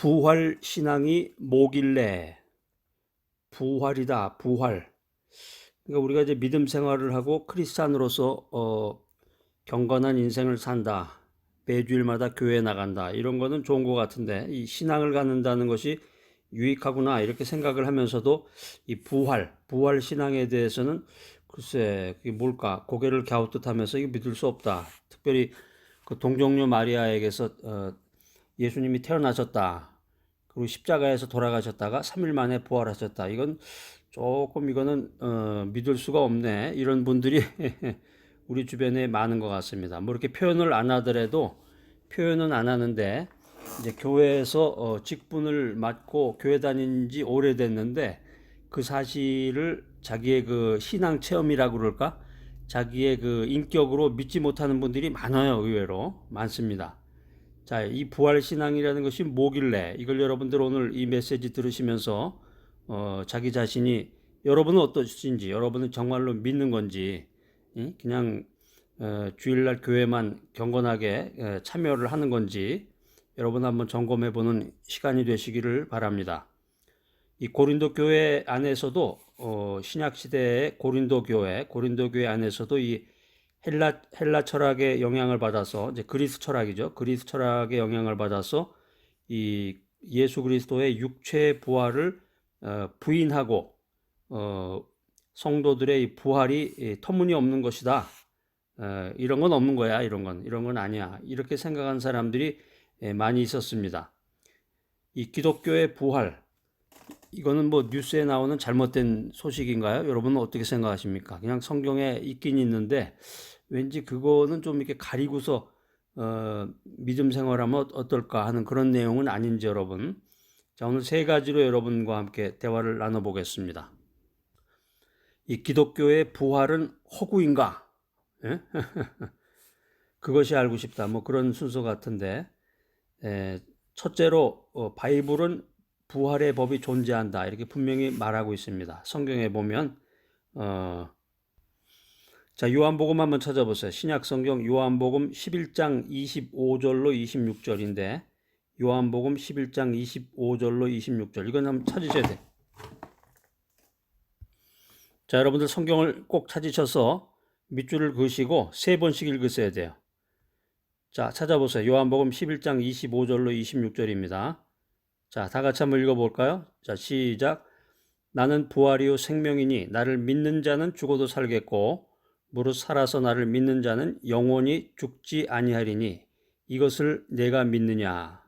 부활 신앙이 뭐길래? 부활이다 부활. 그러니까 우리가 이제 믿음 생활을 하고 크리스찬으로서 어, 경건한 인생을 산다. 매주일마다 교회 나간다. 이런 거는 좋은 것 같은데 이 신앙을 갖는다는 것이 유익하구나 이렇게 생각을 하면서도 이 부활 부활 신앙에 대해서는 글쎄 그게 뭘까? 고개를 갸우뚱하면서 이거 믿을 수 없다. 특별히 그 동정녀 마리아에게서 어, 예수님이 태어나셨다. 그리고 십자가에서 돌아가셨다가 3일 만에 부활하셨다. 이건 조금 이거는 어, 믿을 수가 없네. 이런 분들이 우리 주변에 많은 것 같습니다. 뭐 이렇게 표현을 안 하더라도 표현은 안 하는데 이제 교회에서 어, 직분을 맡고 교회 다닌 지 오래됐는데 그 사실을 자기의 그 신앙 체험이라고 그럴까? 자기의 그 인격으로 믿지 못하는 분들이 많아요. 의외로 많습니다. 자, 이 부활 신앙이라는 것이 뭐길래 이걸 여러분들 오늘 이 메시지 들으시면서 어, 자기 자신이 여러분은 어떠신지, 여러분은 정말로 믿는 건지, 이? 그냥 어, 주일날 교회만 경건하게 에, 참여를 하는 건지 여러분 한번 점검해 보는 시간이 되시기를 바랍니다. 이 고린도 교회 안에서도 어, 신약 시대의 고린도 교회, 고린도 교회 안에서도 이 헬라 헬라 철학의 영향을 받아서 이제 그리스 철학이죠. 그리스 철학의 영향을 받아서 이 예수 그리스도의 육체 부활을 어, 부인하고 어, 성도들의 이 부활이 이, 터무니없는 것이다. 어, 이런 건 없는 거야. 이런 건 이런 건 아니야. 이렇게 생각한 사람들이 예, 많이 있었습니다. 이 기독교의 부활 이거는 뭐 뉴스에 나오는 잘못된 소식인가요? 여러분은 어떻게 생각하십니까? 그냥 성경에 있긴 있는데 왠지 그거는 좀 이렇게 가리고서 어, 믿음 생활하면 어떨까 하는 그런 내용은 아닌지 여러분. 자, 오늘 세 가지로 여러분과 함께 대화를 나눠보겠습니다. 이 기독교의 부활은 허구인가? 예? 그것이 알고 싶다. 뭐 그런 순서 같은데, 에, 첫째로 어, 바이블은 부활의 법이 존재한다. 이렇게 분명히 말하고 있습니다. 성경에 보면 어, 자, 요한복음 한번 찾아보세요. 신약 성경 요한복음 11장 25절로 26절인데 요한복음 11장 25절로 26절. 이건 한번 찾으셔야 돼. 자, 여러분들 성경을 꼭 찾으셔서 밑줄을 그으시고 세 번씩 읽으셔야 돼요. 자, 찾아보세요. 요한복음 11장 25절로 26절입니다. 자, 다 같이 한번 읽어볼까요? 자, 시작. 나는 부활이요 생명이니 나를 믿는 자는 죽어도 살겠고 무릇 살아서 나를 믿는 자는 영원히 죽지 아니하리니 이것을 내가 믿느냐.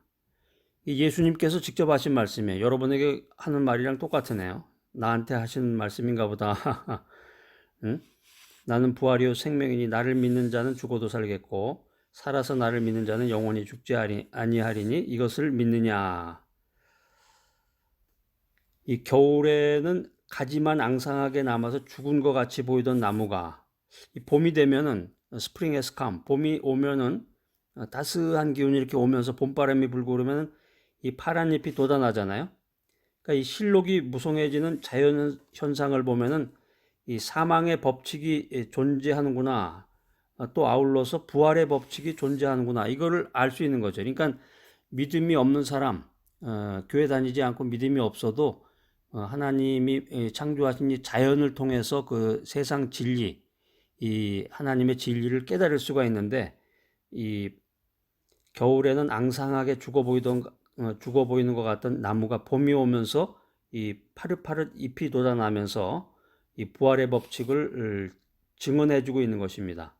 예수님께서 직접 하신 말씀이에요. 여러분에게 하는 말이랑 똑같으네요. 나한테 하시는 말씀인가 보다. 응? 나는 부활이요 생명이니 나를 믿는 자는 죽어도 살겠고 살아서 나를 믿는 자는 영원히 죽지 아니하리니 이것을 믿느냐. 이 겨울에는 가지만 앙상하게 남아서 죽은 것 같이 보이던 나무가 이 봄이 되면은 스프링 에스캄 봄이 오면은 따스한 기운이 이렇게 오면서 봄바람이 불고 그러면은 이 파란 잎이 돋아나잖아요. 그러니까 이 실록이 무성해지는 자연 현상을 보면은 이 사망의 법칙이 존재하는구나. 또 아울러서 부활의 법칙이 존재하는구나. 이거를 알 수 있는 거죠. 그러니까 믿음이 없는 사람, 어, 교회 다니지 않고 믿음이 없어도 어, 하나님이 창조하신 이 자연을 통해서 그 세상 진리, 이 하나님의 진리를 깨달을 수가 있는데 이 겨울에는 앙상하게 죽어 보이던 어, 죽어 보이는 것 같던 나무가 봄이 오면서 이 파릇파릇 잎이 돋아나면서 이 부활의 법칙을 증언해주고 있는 것입니다.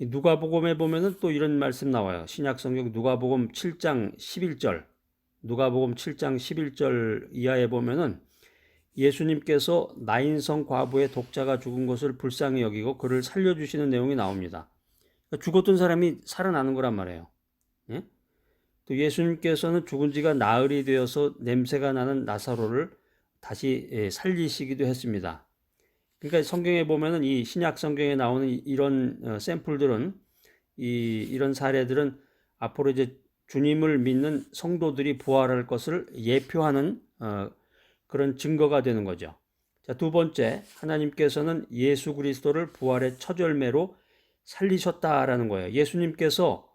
누가복음에 보면은 또 이런 말씀 나와요. 신약성경 누가복음 7장 11절. 누가복음 7장 11절 이하에 보면은 예수님께서 나인성 과부의 독자가 죽은 것을 불쌍히 여기고 그를 살려주시는 내용이 나옵니다. 그러니까 죽었던 사람이 살아나는 거란 말이에요. 예? 또 예수님께서는 죽은 지가 나흘이 되어서 냄새가 나는 나사로를 다시 예, 살리시기도 했습니다. 그러니까 성경에 보면은 이 신약 성경에 나오는 이런 어, 샘플들은 이 이런 사례들은 앞으로 이제 주님을 믿는 성도들이 부활할 것을 예표하는 어, 그런 증거가 되는 거죠. 자, 두 번째, 하나님께서는 예수 그리스도를 부활의 첫 열매로 살리셨다라는 거예요. 예수님께서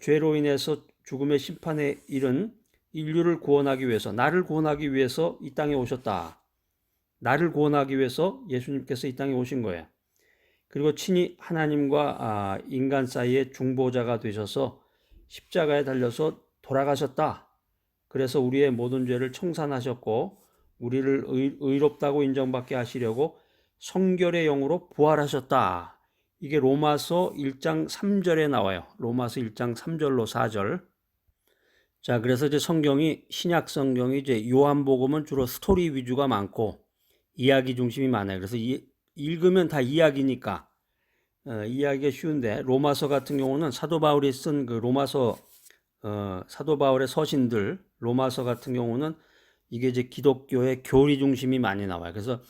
죄로 인해서 죽음의 심판에 이른 인류를 구원하기 위해서 나를 구원하기 위해서 이 땅에 오셨다. 나를 구원하기 위해서 예수님께서 이 땅에 오신 거예요. 그리고 친히 하나님과 아, 인간 사이의 중보자가 되셔서 십자가에 달려서 돌아가셨다. 그래서 우리의 모든 죄를 청산하셨고 우리를 의, 의롭다고 인정받게 하시려고 성결의 영으로 부활하셨다. 이게 로마서 1장 3절에 나와요. 로마서 1장 3절로 4절. 자, 그래서 이제 성경이 신약 성경이 이제 요한복음은 주로 스토리 위주가 많고 이야기 중심이 많아요. 그래서 이, 읽으면 다 이야기니까 어, 이야기가 쉬운데 로마서 같은 경우는 사도 바울이 쓴 그 로마서 어, 사도 바울의 서신들 로마서 같은 경우는 이게 이제 기독교의 교리 중심이 많이 나와요. 그래서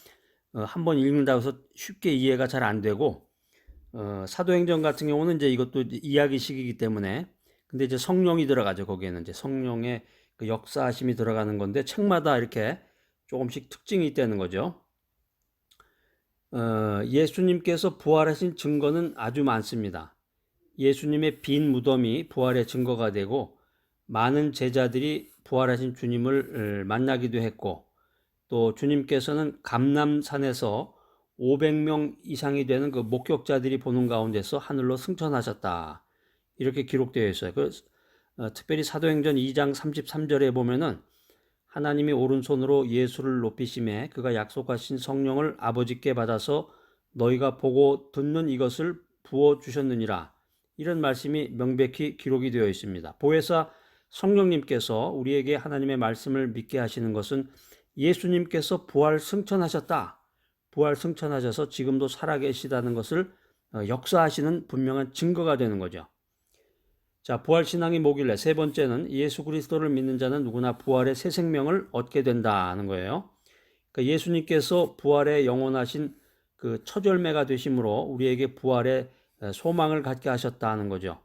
어, 한번 읽는다고 해서 쉽게 이해가 잘 안 되고 어, 사도행전 같은 경우는 이제 이것도 이야기식이기 때문에 근데 이제 성령이 들어가죠. 거기에는 이제 성령의 그 역사하심이 들어가는 건데 책마다 이렇게 조금씩 특징이 있다는 거죠. 어, 예수님께서 부활하신 증거는 아주 많습니다. 예수님의 빈 무덤이 부활의 증거가 되고 많은 제자들이 부활하신 주님을 어, 만나기도 했고 또 주님께서는 감남산에서 500명 이상이 되는 그 목격자들이 보는 가운데서 하늘로 승천하셨다. 이렇게 기록되어 있어요. 그, 어, 특별히 사도행전 2장 33절에 보면은 하나님이 오른손으로 예수를 높이심에 그가 약속하신 성령을 아버지께 받아서 너희가 보고 듣는 이것을 부어 주셨느니라. 이런 말씀이 명백히 기록이 되어 있습니다. 보혜사 성령님께서 우리에게 하나님의 말씀을 믿게 하시는 것은 예수님께서 부활 승천하셨다. 부활 승천하셔서 지금도 살아계시다는 것을 어, 역사하시는 분명한 증거가 되는 거죠. 자, 부활 신앙이 뭐길래 세 번째는 예수 그리스도를 믿는 자는 누구나 부활의 새 생명을 얻게 된다는 거예요. 그러니까 예수님께서 부활의 영원하신 그 처절매가 되심으로 우리에게 부활의 소망을 갖게 하셨다는 거죠.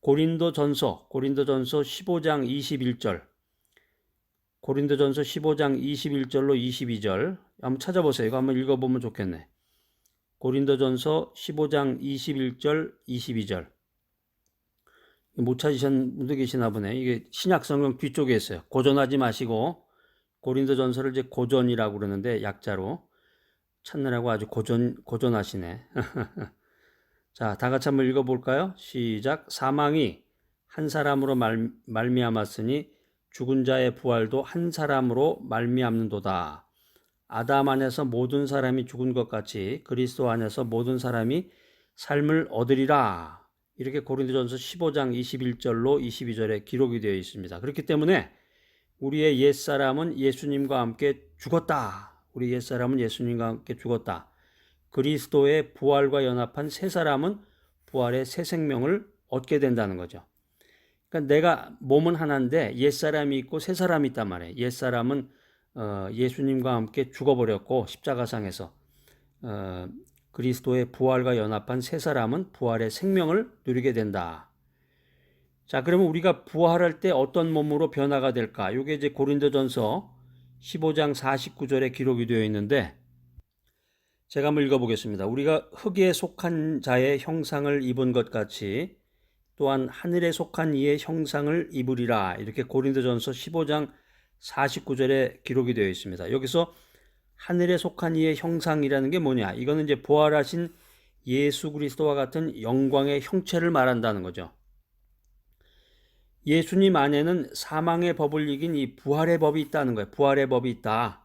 고린도 전서, 고린도 전서 15장 21절. 고린도 전서 15장 21절로 22절. 한번 찾아보세요. 이거 한번 읽어보면 좋겠네. 고린도 전서 15장 21절, 22절. 못 찾으신 분도 계시나 보네. 이게 신약 성경 뒤쪽에 있어요. 고전하지 마시고 고린도 전서를 이제 고전이라고 그러는데 약자로 찾느라고 아주 고전 고전하시네. 자, 다 같이 한번 읽어 볼까요? 시작. 사망이 한 사람으로 말, 말미암았으니 죽은 자의 부활도 한 사람으로 말미암는도다. 아담 안에서 모든 사람이 죽은 것 같이 그리스도 안에서 모든 사람이 삶을 얻으리라. 이렇게 고린도전서 15장 21절로 22절에 기록이 되어 있습니다. 그렇기 때문에 우리의 옛사람은 예수님과 함께 죽었다. 우리 옛사람은 예수님과 함께 죽었다. 그리스도의 부활과 연합한 새 사람은 부활의 새 생명을 얻게 된다는 거죠. 그러니까 내가 몸은 하나인데 옛사람이 있고 새 사람이 있단 말이에요. 옛사람은 어, 예수님과 함께 죽어버렸고 십자가상에서 어, 그리스도의 부활과 연합한 새 사람은 부활의 생명을 누리게 된다. 자, 그러면 우리가 부활할 때 어떤 몸으로 변화가 될까? 이게 이제 고린도전서 15장 49절에 기록이 되어 있는데 제가 한번 읽어보겠습니다. 우리가 흙에 속한 자의 형상을 입은 것 같이 또한 하늘에 속한 이의 형상을 입으리라. 이렇게 고린도전서 15장 49절에 기록이 되어 있습니다. 여기서 하늘에 속한 이의 형상이라는 게 뭐냐? 이거는 이제 부활하신 예수 그리스도와 같은 영광의 형체를 말한다는 거죠. 예수님 안에는 사망의 법을 이긴 이 부활의 법이 있다는 거예요. 부활의 법이 있다.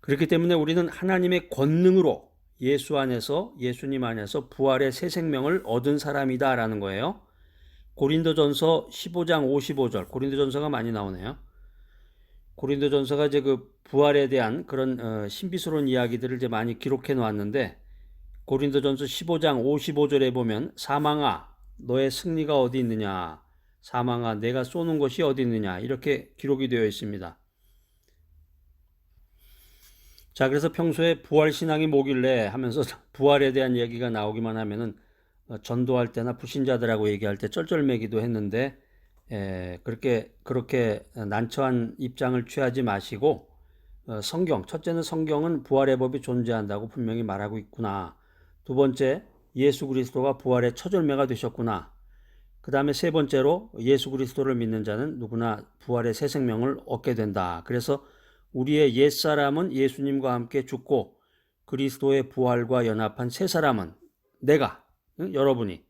그렇기 때문에 우리는 하나님의 권능으로 예수 안에서 예수님 안에서 부활의 새 생명을 얻은 사람이다라는 거예요. 고린도전서 15장 55절. 고린도전서가 많이 나오네요. 고린도전서가 이제 그 부활에 대한 그런 어, 신비스러운 이야기들을 이제 많이 기록해 놓았는데 고린도전서 15장 55절에 보면 사망아 너의 승리가 어디 있느냐 사망아 내가 쏘는 것이 어디 있느냐 이렇게 기록이 되어 있습니다. 자 그래서 평소에 부활 신앙이 뭐길래 하면서 부활에 대한 얘기가 나오기만 하면은 어, 전도할 때나 불신자들하고 얘기할 때 쩔쩔매기도 했는데 에, 그렇게 그렇게 난처한 입장을 취하지 마시고 어, 성경 첫째는 성경은 부활의 법이 존재한다고 분명히 말하고 있구나. 두 번째 예수 그리스도가 부활의 처절매가 되셨구나. 그 다음에 세 번째로 예수 그리스도를 믿는 자는 누구나 부활의 새 생명을 얻게 된다. 그래서 우리의 옛 사람은 예수님과 함께 죽고 그리스도의 부활과 연합한 새 사람은 내가 응? 여러분이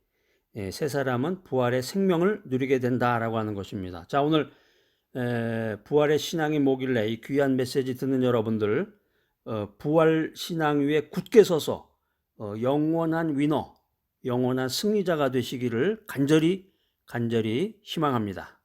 예, 새 사람은 부활의 생명을 누리게 된다라고 하는 것입니다. 자 오늘 에, 부활의 신앙이 뭐길래 이 귀한 메시지 듣는 여러분들 어, 부활 신앙 위에 굳게 서서 어, 영원한 위너, 영원한 승리자가 되시기를 간절히 간절히 희망합니다.